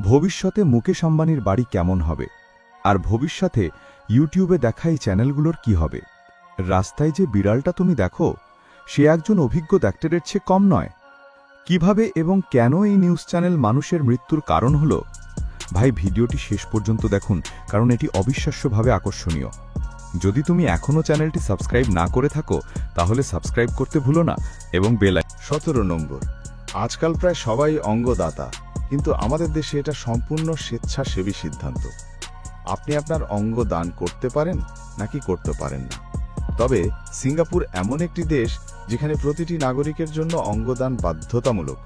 ভবিষ্যতে মুকেশ আম্বানির বাড়ি কেমন হবে? আর ভবিষ্যতে ইউটিউবে দেখা এই চ্যানেলগুলোর কি হবে? রাস্তায় যে বিড়ালটা তুমি দেখো, সে একজন অভিজ্ঞ ডাক্তারের চেয়ে কম নয়। কীভাবে এবং কেন এই নিউজ চ্যানেল মানুষের মৃত্যুর কারণ হল? ভাই, ভিডিওটি শেষ পর্যন্ত দেখুন, কারণ এটি অবিশ্বাস্যভাবে আকর্ষণীয়। যদি তুমি এখনও চ্যানেলটি সাবস্ক্রাইব না করে থাকো, তাহলে সাবস্ক্রাইব করতে ভুলো না এবং বেলায় সতেরো নম্বর। আজকাল প্রায় সবাই অঙ্গদাতা। কিন্তু আমাদের দেশে এটা সম্পূর্ণ স্বেচ্ছাসেবী সিদ্ধান্ত। আপনি আপনার অঙ্গ দান করতে পারেন নাকি করতে পারেন না। তবে সিঙ্গাপুর এমন একটি দেশ যেখানে প্রতিটি নাগরিকের জন্য অঙ্গদান বাধ্যতামূলক।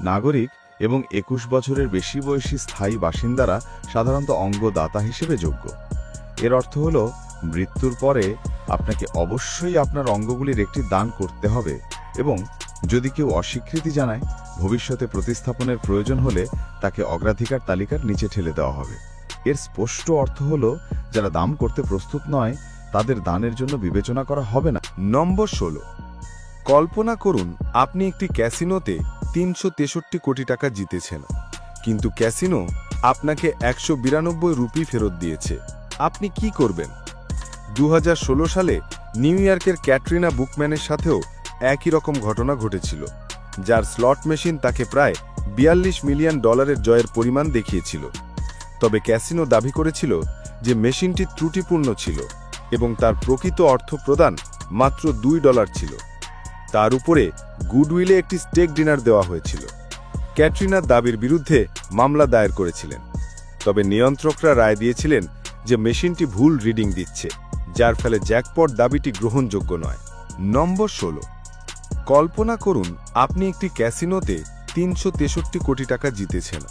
নাগরিক এবং একুশ বছরের বেশি বয়সী স্থায়ী বাসিন্দারা সাধারণত অঙ্গদাতা হিসেবে যোগ্য। এর অর্থ হল, মৃত্যুর পরে আপনাকে অবশ্যই আপনার অঙ্গগুলির একটি দান করতে হবে এবং যদি কেউ অস্বীকৃতি জানায় ভবিষ্যতে প্রতিস্থাপনের প্রয়োজন হলে তাকে অগ্রাধিকার তালিকার নিচে ঠেলে দেওয়া হবে। এর স্পষ্ট অর্থ হল, যারা দাম করতে প্রস্তুত নয়, তাদের দানের জন্য বিবেচনা করা হবে না। নম্বর ষোলো। কল্পনা করুন, আপনি একটি ক্যাসিনোতে তিনশো তেষট্টি কোটি টাকা জিতেছেন। কিন্তু ক্যাসিনো আপনাকে একশো বিরানব্বই রুপি ফেরত দিয়েছে। আপনি কি করবেন? দু হাজার ষোলো সালে নিউ ইয়র্কের ক্যাটরিনা বুকম্যানের সাথেও একই রকম ঘটনা ঘটেছিল। যার স্লট মেশিন তাকে প্রায় বিয়াল্লিশ মিলিয়ন ডলারের জয়ের পরিমাণ দেখিয়েছিল। তবে ক্যাসিনো দাবি করেছিল যে মেশিনটি ত্রুটিপূর্ণ ছিল এবং তার প্রকৃত অর্থ প্রদান মাত্র দুই ডলার ছিল। তার উপরে গুডউইলে একটি স্টেক ডিনার দেওয়া হয়েছিল। ক্যাটরিনার দাবির বিরুদ্ধে মামলা দায়ের করেছিলেন। তবে নিয়ন্ত্রকরা রায় দিয়েছিলেন যে মেশিনটি ভুল রিডিং দিচ্ছে, যার ফলে জ্যাকপট দাবিটি গ্রহণযোগ্য নয়। নম্বর ষোলো। কল্পনা করুন, আপনি একটি ক্যাসিনোতে তিনশো তেষট্টি কোটি টাকা জিতেছেন।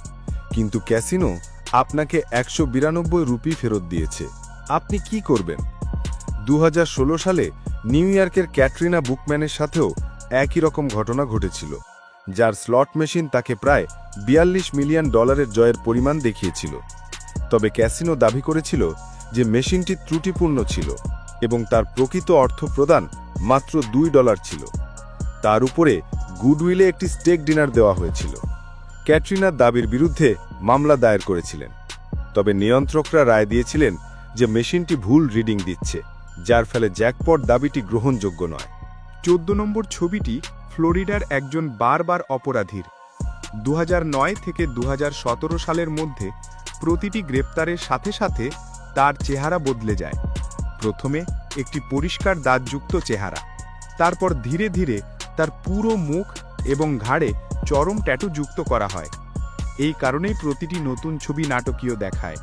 কিন্তু ক্যাসিনো আপনাকে একশো বিরানব্বই রুপি ফেরত দিয়েছে। আপনি কি করবেন? দু হাজার ষোলো সালে নিউ ইয়র্কের ক্যাটরিনা বুকম্যানের সাথেও একই রকম ঘটনা ঘটেছিল, যার স্লট মেশিন তাকে প্রায় বিয়াল্লিশ মিলিয়ন ডলারের জয়ের পরিমাণ দেখিয়েছিল। তবে ক্যাসিনো দাবি করেছিল যে মেশিনটি ত্রুটিপূর্ণ ছিল এবং তার প্রকৃত অর্থ প্রদান মাত্র দুই ডলার ছিল। তার উপরে গুডউইলে একটি স্টেক ডিনার দেওয়া হয়েছিল। ক্যাটরিনার দাবির বিরুদ্ধে মামলা দায়ের করেছিলেন। তবে নিয়ন্ত্রকরা রায় দিয়েছিলেন যে মেশিনটি ভুল রিডিং দিচ্ছে, যার ফলে জ্যাকপট দাবিটি গ্রহণযোগ্য নয়। চোদ্দ নম্বর ছবিটি ফ্লোরিডার একজন বারবার অপরাধীর। দু হাজার নয় থেকে দু হাজার সতেরো সালের মধ্যে প্রতিটি গ্রেপ্তারের সাথে সাথে তার চেহারা বদলে যায়। প্রথমে একটি পরিষ্কার দাঁতযুক্ত চেহারা, তারপর ধীরে ধীরে তার পুরো মুখ এবং ঘাড়ে চরম ট্যাটু যুক্ত করা হয়। এই কারণেই প্রতিটি নতুন ছবি নাটকীয় দেখায়।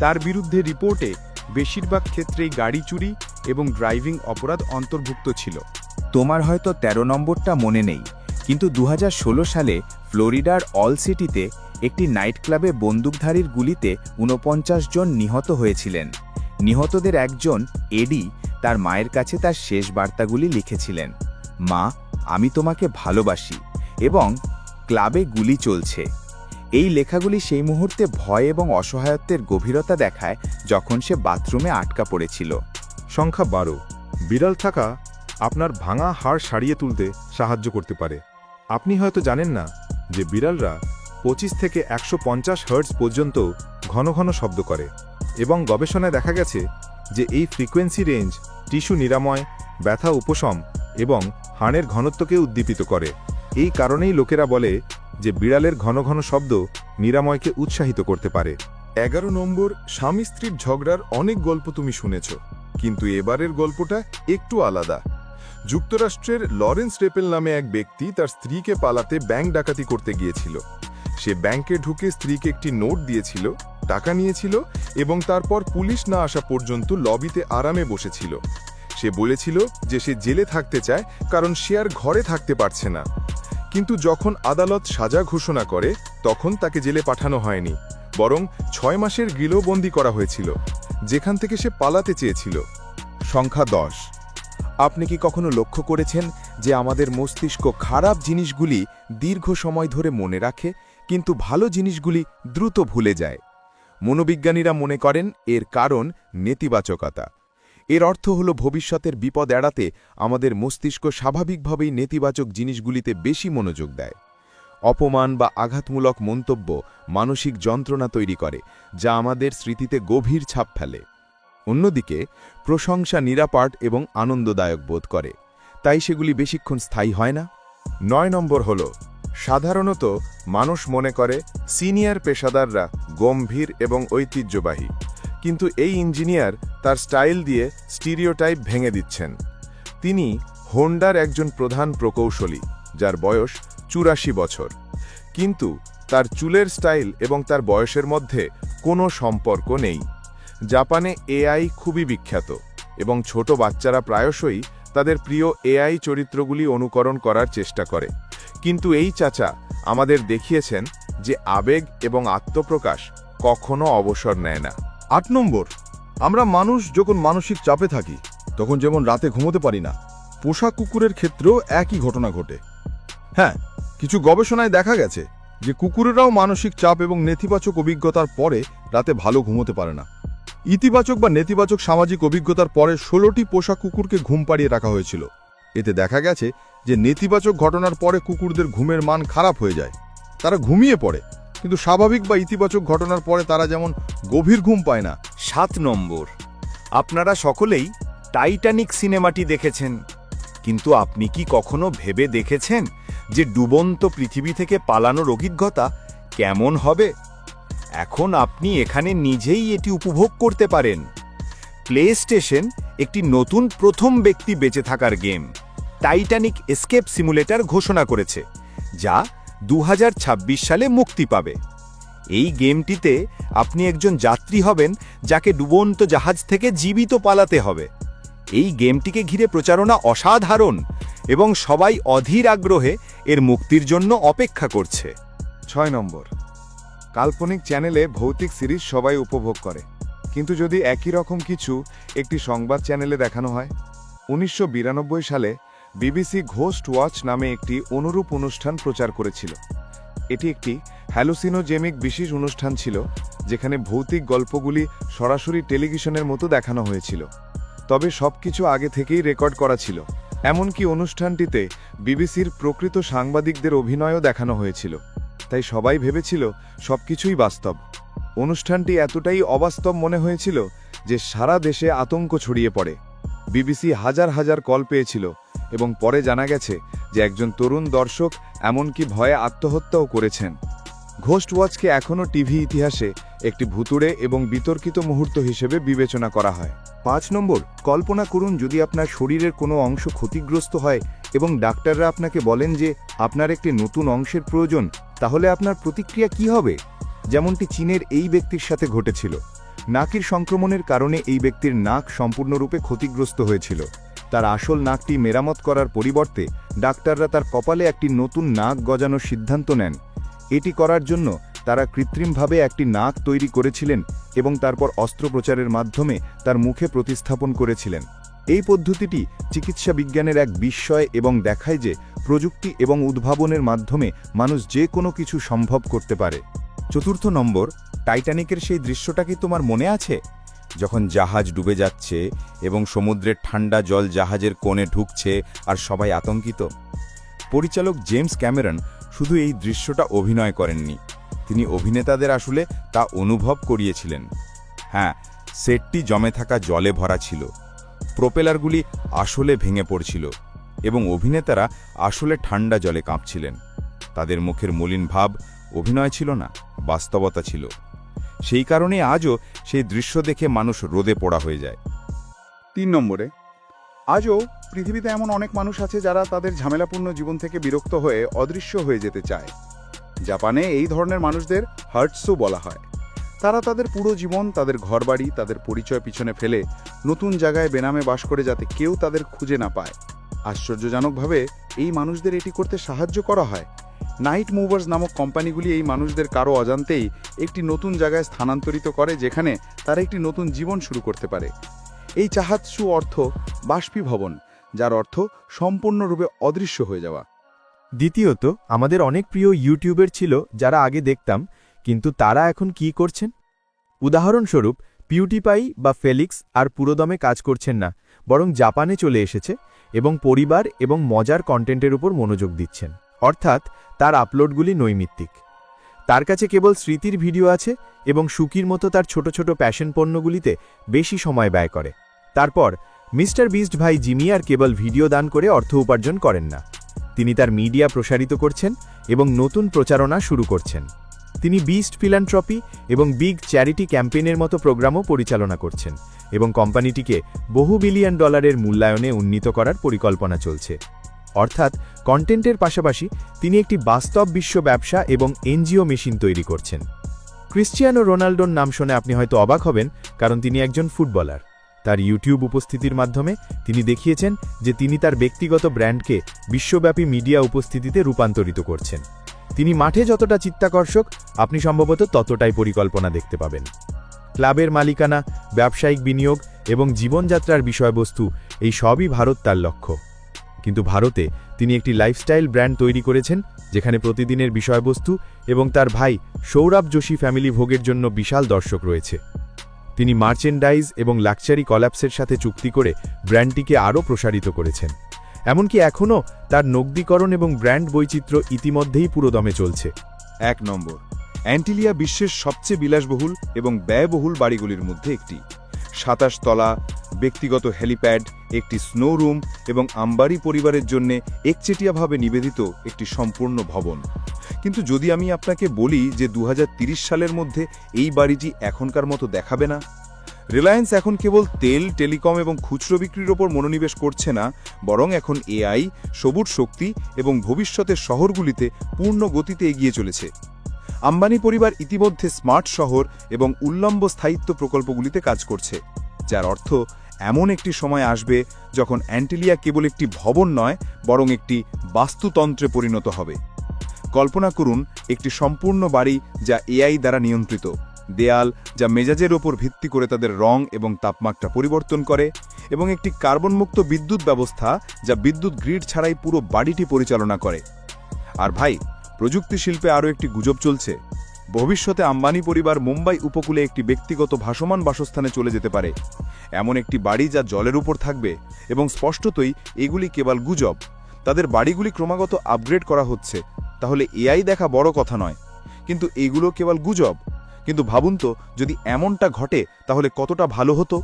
তার বিরুদ্ধে রিপোর্টে বেশিরভাগ ক্ষেত্রেই গাড়ি চুরি এবং ড্রাইভিং অপরাধ অন্তর্ভুক্ত ছিল। তোমার হয়তো ১৩ নম্বরটা মনে নেই, কিন্তু দু হাজার ষোলো সালে ফ্লোরিডার অল সিটিতে একটি নাইট ক্লাবে বন্দুকধারীর গুলিতে ঊনপঞ্চাশ জন নিহত হয়েছিলেন। নিহতদের একজন এডি তার মায়ের কাছে তার শেষ বার্তাগুলি লিখেছিলেন। মা আমি তোমাকে ভালোবাসি এবং ক্লাবে গুলি চলছে। এই লেখাগুলি সেই মুহূর্তে ভয় এবং অসহায়ত্বের গভীরতা দেখায় যখন সে বাথরুমে আটকা পড়েছিল। সংখ্যা বারো। বিড়াল থাকা আপনার ভাঙা হাড় সারিয়ে তুলতে সাহায্য করতে পারে। আপনি হয়তো জানেন না যে বিড়ালরা পঁচিশ থেকে একশো পঞ্চাশ হার্টস পর্যন্ত ঘন ঘন শব্দ করে এবং গবেষণায় দেখা গেছে যে এই ফ্রিকোয়েন্সি রেঞ্জ, টিস্যু নিরাময়, ব্যথা উপশম এবং হাড়ের ঘনত্বকে উদ্দীপিত করে। এই কারণেই লোকেরা বলে যে বিড়ালের ঘন ঘন শব্দ নিরাময়কে উৎসাহিত করতে পারে। এগারো নম্বর, স্বামী স্ত্রীর ঝগড়ার অনেক গল্প তুমি শুনেছ, কিন্তু এবারের গল্পটা একটু আলাদা। যুক্তরাষ্ট্রের লরেন্স রেপেল নামে এক ব্যক্তি তার স্ত্রীকে পালাতে ব্যাংক ডাকাতি করতে গিয়েছিল। সে ব্যাংকে ঢুকে স্ত্রীকে একটি নোট দিয়েছিল, টাকা নিয়েছিল এবং তারপর পুলিশ না আসা পর্যন্ত লবিতে আরামে বসেছিল। সে বলেছিল যে সে জেলে থাকতে চায় কারণ সে আর ঘরে থাকতে পারছে না। কিন্তু যখন আদালত সাজা ঘোষণা করে, তখন তাকে জেলে পাঠানো হয়নি, বরং ছয় মাসের গৃহবন্দী করা হয়েছিল, যেখান থেকে সে পালাতে চেয়েছিল। সংখ্যা দশ। আপনি কি কখনো লক্ষ্য করেছেন যে আমাদের মস্তিষ্ক খারাপ জিনিসগুলি দীর্ঘ সময় ধরে মনে রাখে, কিন্তু ভালো জিনিসগুলি দ্রুত ভুলে যায়? মনোবিজ্ঞানীরা মনে করেন এর কারণ নেতিবাচকতা। এর অর্থ হল ভবিষ্যতের বিপদ এড়াতে আমাদের মস্তিষ্ক স্বাভাবিকভাবেই নেতিবাচক জিনিসগুলিতে বেশি মনোযোগ দেয়। অপমান বা আঘাতমূলক মন্তব্য মানসিক যন্ত্রণা তৈরি করে, যা আমাদের স্মৃতিতে গভীর ছাপ ফেলে। অন্যদিকে, প্রশংসা নিরাপাট এবং আনন্দদায়ক বোধ করে, তাই সেগুলি বেশিক্ষণ স্থায়ী হয় না। নয় নম্বর হল, সাধারণত মানুষ মনে করে, সিনিয়র পেশাদাররা গম্ভীর এবং ঐতিহ্যবাহী। কিন্তু এই ইঞ্জিনিয়ার তার স্টাইল দিয়ে স্টিরিওটাইপ ভেঙে দিচ্ছেন। তিনি হোন্ডার একজন প্রধান প্রকৌশলী, যার বয়স চুরাশি বছর। কিন্তু তার চুলের স্টাইল এবং তার বয়সের মধ্যে কোনো সম্পর্ক নেই। জাপানে এআই খুবই বিখ্যাত এবং ছোট বাচ্চারা প্রায়শই তাদের প্রিয় এআই চরিত্রগুলি অনুকরণ করার চেষ্টা করে। কিন্তু এই চাচা আমাদের দেখিয়েছেন যে আবেগ এবং আত্মপ্রকাশ কখনো অবসর নেয় না। আট নম্বর, আমরা মানুষ যখন মানসিক চাপে থাকি, তখন যেমন রাতে ঘুমোতে পারি না, পোষা কুকুরের ক্ষেত্রেও একই ঘটনা ঘটে। হ্যাঁ কিছু গবেষণায় দেখা গেছে যে কুকুরেরাও মানসিক চাপ এবং নেতিবাচক অভিজ্ঞতার পরে রাতে ভালো ঘুমোতে পারে না। ইতিবাচক বা নেতিবাচক সামাজিক অভিজ্ঞতার পরে ষোলোটি পোষা কুকুরকে ঘুম পাড়িয়ে রাখা হয়েছিল। এতে দেখা গেছে যে নেতিবাচক ঘটনার পরে কুকুরদের ঘুমের মান খারাপ হয়ে যায়। তারা ঘুমিয়ে পড়ে কিন্তু স্বাভাবিক বা ইতিবাচক ঘটনার পরে তারা যেমন গভীর ঘুম পায় না। সাত নম্বর। আপনারা সকলেই টাইটানিক সিনেমাটি দেখেছেন। কিন্তু আপনি কি কখনো ভেবে দেখেছেন যে ডুবন্ত পৃথিবী থেকে পালানোর অভিজ্ঞতা কেমন হবে? এখন আপনি এখানে নিজেই এটি উপভোগ করতে পারেন। প্লে স্টেশন একটি নতুন প্রথম ব্যক্তি বেঁচে থাকার গেম। টাইটানিক এসকেপ সিমুলেটর ঘোষণা করেছে, যা দু হাজার ছাব্বিশ সালে মুক্তি পাবে। এই গেমটিতে আপনি একজন যাত্রী হবেন যাকে ডুবন্ত জাহাজ থেকে জীবিত পালাতে হবে। এই গেমটিকে ঘিরে প্রচারণা অসাধারণ এবং সবাই অধীর আগ্রহে এর মুক্তির জন্য অপেক্ষা করছে। ছয় নম্বর। কাল্পনিক চ্যানেলে ভৌতিক সিরিজ সবাই উপভোগ করে। কিন্তু যদি একই রকম কিছু একটি সংবাদ চ্যানেলে দেখানো হয়? উনিশশো বিরানব্বই সালে বিবিসি ঘোস্ট ওয়াচ নামে একটি অনুরূপ অনুষ্ঠান প্রচার করেছিল। এটি একটি হ্যালোসিনোজেমিক বিশেষ অনুষ্ঠান ছিল, যেখানে ভৌতিক গল্পগুলি সরাসরি টেলিভিশনের মতো দেখানো হয়েছিল। তবে সবকিছু আগে থেকেই রেকর্ড করা ছিল। এমনকি অনুষ্ঠানটিতে বিবিসির প্রকৃত সাংবাদিকদের অভিনয়ও দেখানো হয়েছিল। তাই সবাই ভেবেছিল সবকিছুই বাস্তব। অনুষ্ঠানটি এতটাই অবাস্তব মনে হয়েছিল যে সারা দেশে আতঙ্ক ছড়িয়ে পড়ে। বিবিসি হাজার হাজার কল পেয়েছিল এবং পরে জানা গেছে যে একজন তরুণ দর্শক এমনকি ভয়ে আত্মহত্যাও করেছেন। ঘোস্ট ওয়াচকে এখনও টিভি ইতিহাসে একটি ভুতুড়ে এবং বিতর্কিত মুহূর্ত হিসেবে বিবেচনা করা হয়। পাঁচ নম্বর, কল্পনা করুন যদি আপনার শরীরের কোনো অংশ ক্ষতিগ্রস্ত হয় এবং ডাক্তাররা আপনাকে বলেন যে আপনার একটি নতুন অংশের প্রয়োজন, তাহলে আপনার প্রতিক্রিয়া কি হবে? যেমনটি চীনের এই ব্যক্তির সাথে ঘটেছিল। নাকের সংক্রমণের কারণে এই ব্যক্তির নাক সম্পূর্ণরূপে ক্ষতিগ্রস্ত হয়েছিল। তার আসল নাকটি মেরামত করার পরিবর্তে ডাক্তাররা তার কপালে একটি নতুন নাক গজানোর সিদ্ধান্ত নেন। এটি করার জন্য তারা কৃত্রিমভাবে একটি নাক তৈরি করেছিলেন এবং তারপর অস্ত্রোপচারের মাধ্যমে তার মুখে প্রতিস্থাপন করেছিলেন। এই পদ্ধতিটি চিকিৎসা বিজ্ঞানের এক বিস্ময় এবং দেখায় যে প্রযুক্তি এবং উদ্ভাবনের মাধ্যমে মানুষ যে কোনো কিছু সম্ভব করতে পারে। চতুর্থ নম্বর, টাইটানিকের সেই দৃশ্যটা কি তোমার মনে আছে? যখন জাহাজ ডুবে যাচ্ছে এবং সমুদ্রের ঠান্ডা জল জাহাজের কোণে ঢুকছে আর সবাই আতঙ্কিত, পরিচালক জেমস ক্যামেরন শুধু এই দৃশ্যটা অভিনয় করেননি। তিনি অভিনেতাদের আসলে তা অনুভব করিয়েছিলেন। হ্যাঁ সেটটি জমে থাকা জলে ভরা ছিল। প্রোপেলারগুলি আসলে ভেঙে পড়ছিল এবং অভিনেতারা আসলে ঠান্ডা জলে কাঁপছিলেন। তাদের মুখের মলিন ভাব অভিনয় ছিল না, বাস্তবতা ছিল। সেই কারণে আজও সেই দৃশ্য দেখে মানুষ রোদে পড়া হয়ে যায়। তিন নম্বরে, আজও পৃথিবীতে এমন অনেক মানুষ আছে যারা তাদের ঝামেলাপূর্ণ জীবন থেকে বিরক্ত হয়ে অদৃশ্য হয়ে যেতে চায়। জাপানে এই ধরনের মানুষদের হার্টসও বলা হয়। তারা তাদের পুরো জীবন, তাদের ঘরবাড়ি, তাদের পরিচয় পিছনে ফেলে নতুন জায়গায় বেনামে বাস করে যাতে কেউ তাদের খুঁজে না পায়। আশ্চর্যজনকভাবে এই মানুষদের এটি করতে সাহায্য করা হয়। নাইট মুভার্স নামক কোম্পানিগুলি এই মানুষদের কারও অজান্তেই একটি নতুন জায়গায় স্থানান্তরিত করে, যেখানে তারা একটি নতুন জীবন শুরু করতে পারে। এই চাহাৎসু অর্থ বাষ্পীভবন, যার অর্থ সম্পূর্ণরূপে অদৃশ্য হয়ে যাওয়া। দ্বিতীয়ত, আমাদের অনেক প্রিয় ইউটিউবের ছিল, যারা আগে দেখতাম, কিন্তু তারা এখন কি করছেন? উদাহরণস্বরূপ পিউটিপাই বা ফেলিক্স আর পুরোদমে কাজ করছেন না, বরং জাপানে চলে এসেছে এবং পরিবার এবং মজার কন্টেন্টের উপর মনোযোগ দিচ্ছেন। অর্থাৎ তার আপলোডগুলি নৈমিত্তিক। তার কাছে কেবল স্মৃতির ভিডিও আছে এবং সুকির মতো তার ছোট ছোট প্যাশন পণ্যগুলিতে বেশি সময় ব্যয় করে। তারপর, মিস্টার বিস্ট ভাই জিমি আর কেবল ভিডিও দান করে অর্থ উপার্জন করেন না। তিনি তার মিডিয়া প্রসারিত করছেন এবং নতুন প্রচারণা শুরু করছেন। তিনি বিস্ট ফিলান্ট্রপি এবং বিগ চ্যারিটি ক্যাম্পেইনের মতো প্রোগ্রামও পরিচালনা করছেন এবং কোম্পানিটিকে বহু বিলিয়ন ডলারের মূল্যায়নে উন্নীত করার পরিকল্পনা চলছে। অর্থাৎ কন্টেন্টের পাশাপাশি তিনি একটি বাস্তব বিশ্ব ব্যবসা এবং এনজিও মেশিন তৈরি করছেন। ক্রিশ্চিয়ানো রোনাল্ডোর নাম শুনে আপনি হয়তো অবাক হবেন, কারণ তিনি একজন ফুটবলার। তার ইউটিউব উপস্থিতির মাধ্যমে তিনি দেখিয়েছেন যে তিনি তার ব্যক্তিগত ব্র্যান্ডকে বিশ্বব্যাপী মিডিয়া উপস্থিতিতে রূপান্তরিত করছেন। তিনি মাঠে যতটা চিত্তাকর্ষক, আপনি সম্ভবত ততটাই পরিকল্পনা দেখতে পাবেন। ক্লাবের মালিকানা, ব্যবসায়িক বিনিয়োগ এবং জীবনযাত্রার বিষয়বস্তু, এই সবই ভারত তার লক্ষ্য। কিন্তু ভারতে তিনি একটি লাইফস্টাইল ব্র্যান্ড তৈরি করেছেন, যেখানে প্রতিদিনের বিষয়বস্তু এবং তার ভাই সৌরভ যোশী ফ্যামিলি ভোগের জন্য বিশাল দর্শক রয়েছে। তিনি মার্চেন্ডাইজ এবং লাক্সারি কলাপসের সাথে চুক্তি করে ব্র্যান্ডটিকে আরও প্রসারিত করেছেন। এমনকি এখনও তার নগদীকরণ এবং ব্র্যান্ড বৈচিত্র্য ইতিমধ্যেই পুরোদমে চলছে। এক নম্বর অ্যান্টিলিয়া বিশ্বের সবচেয়ে বিলাসবহুল এবং ব্যয়বহুল বাড়িগুলির মধ্যে একটি। সাতাশ তলা, ব্যক্তিগত হেলিপ্যাড, একটি স্নো রুম এবং আম্বারি পরিবারের জন্য একচেটিয়াভাবে নিবেদিত একটি সম্পূর্ণ ভবন। কিন্তু যদি আমি আপনাকে বলি যে দু সালের মধ্যে এই বাড়িটি এখনকার মতো দেখাবে না, রিলায়েন্স এখন কেবল তেল, টেলিকম এবং খুচরো বিক্রির ওপর মনোনিবেশ করছে না, বরং এখন এআই, সবুজ শক্তি এবং ভবিষ্যতের শহরগুলিতে পূর্ণ গতিতে এগিয়ে চলেছে। আম্বানি পরিবার ইতিমধ্যে স্মার্ট শহর এবং উল্লম্ব স্থায়িত্ব প্রকল্পগুলিতে কাজ করছে, যার অর্থ এমন একটি সময় আসবে যখন অ্যান্টিলিয়া কেবল একটি ভবন নয়, বরং একটি বাস্তুতন্ত্রে পরিণত হবে। কল্পনা করুন, একটি সম্পূর্ণ বাড়ি যা এআই দ্বারা নিয়ন্ত্রিত, দেয়াল যা মেজাজের ওপর ভিত্তি করে তাদের রং এবং তাপমাত্রা পরিবর্তন করে, এবং একটি কার্বনমুক্ত বিদ্যুৎ ব্যবস্থা যা বিদ্যুৎ গ্রিড ছাড়াই পুরো বাড়িটি পরিচালনা করে। আর ভাই প্রযুক্তি শিল্পে আরও একটি গুজব চলছে। ভবিষ্যতে আম্বানি পরিবার মুম্বাই উপকূলে একটি ব্যক্তিগত ভাসমান বাসস্থানে চলে যেতে পারে। এমন একটি বাড়ি যা জলের উপর থাকবে এবং স্পষ্টতই এগুলি কেবল গুজব। তাদের বাড়িগুলি ক্রমাগত আপগ্রেড করা হচ্ছে। তাহলে এআই দেখা বড় কথা নয়। কিন্তু এগুলো কেবল গুজব। কিন্তু ভাবুন তো, যদি এমনটা ঘটে, তাহলে কতটা ভালো হতো?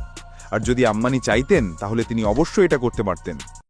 আর যদি আম্বানি চাইতেন, তাহলে তিনি অবশ্যই এটা করতে পারতেন।